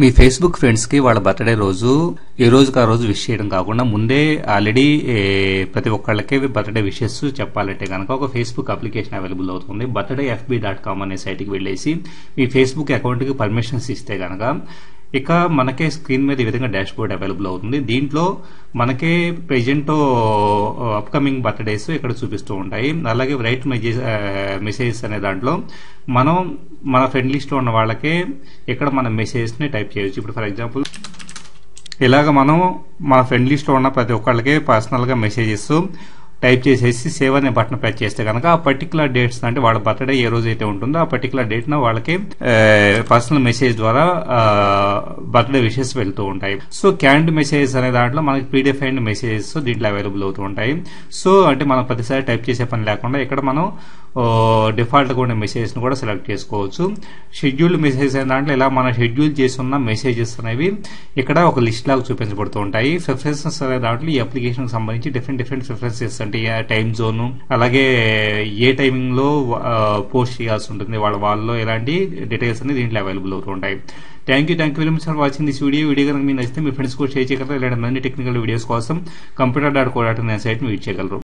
మీ Facebook ఫ్రెండ్స్కి వాళ్ళ birthday రోజు ఏ రోజుకి ఆ రోజు విష్ చేయడం కాకుండా ముందే ఆల్రెడీ ప్రతి ఒక్కళ్ళకి బర్త్డే విషెస్ చెప్పాలంటే కనుక ఒక ఫేస్బుక్ అప్లికేషన్ అవైలబుల్ అవుతుంది. బర్త్డే ఎఫ్బీ డాట్ కామ్ అనే సైట్కి వెళ్ళేసి మీ ఫేస్బుక్ అకౌంట్కి పర్మిషన్స్ ఇస్తే కనుక ఇక మనకే స్క్రీన్ మీద ఈ విధంగా డాష్ బోర్డ్ అవైలబుల్ అవుతుంది. దీంట్లో మనకే ప్రెజెంట్ అప్కమింగ్ బర్త్డేస్ ఇక్కడ చూపిస్తూ ఉంటాయి. అలాగే రైట్ మెసేజ్ మెసేజెస్ అనే దాంట్లో మనం మన ఫ్రెండ్ లిస్ట్లో ఉన్న వాళ్ళకే ఇక్కడ మన మెసేజెస్ని టైప్ చేయొచ్చు. ఇప్పుడు ఫర్ ఎగ్జాంపుల్ ఇలాగ మనం మన ఫ్రెండ్ లిస్ట్లో ఉన్న ప్రతి ఒక్కళ్ళకి పర్సనల్గా మెసేజెస్ టైప్ చేసేసి సేవ్ అనే బటన్ ప్రెస్ చేస్తే కనుక ఆ పర్టికులర్ డేట్స్ అంటే వాళ్ళ బర్త్డే ఏ రోజు అయితే ఉంటుందో ఆ పర్టికులర్ డేట్ న వాళ్ళకి పర్సనల్ మెసేజ్ ద్వారా బర్త్డే విషెస్ వెళ్తూ ఉంటాయి. సో క్యాండ్ మెసేజెస్ అనే దాంట్లో మనకి పీడిఎఫ్ అయిన మెసేజెస్ దీంట్లో అవైలబుల్ అవుతూ ఉంటాయి. సో అంటే మనం ప్రతిసారి టైప్ చేసే పని లేకుండా ఇక్కడ మనం డిఫాల్ట్ ఉండే మెసేజెస్ కూడా సెలెక్ట్ చేసుకోవచ్చు. షెడ్యూల్డ్ మెసేజ్ అనే దాంట్లో ఇలా మనం షెడ్యూల్ ఉన్న మెసేజెస్ అనేవి ఇక్కడ ఒక లిస్ట్ లాగా చూపించబడుతూ ఉంటాయి. ప్రిఫరెన్సెస్ అనే దాంట్లో ఈ అప్లికేషన్ సంబంధించి డిఫరెంట్ డిఫరెంట్ ప్రిఫరెన్సెస్ అంటే టైం జోను అలాగే ఏ టైమింగ్లో పోస్ట్ చేయాల్సి ఉంటుంది వాళ్ళ వాళ్ళలో ఎలాంటి డీటెయిల్స్ అనేది దీంట్లో అవైలబుల్ అవుతూ ఉంటాయి. Thank you thank you very much for watching this video video కనుక మీకు నచ్చితే మీ ఫ్రెండ్స్ కూడా షేర్ చేయగలరు. ఇలాంటి మరిన్ని టెక్నికల్ వీడియోస్ కోసం కంప్యూటర్ డాట్ కో డాట్ అనే సైట్ని చేయగలరు.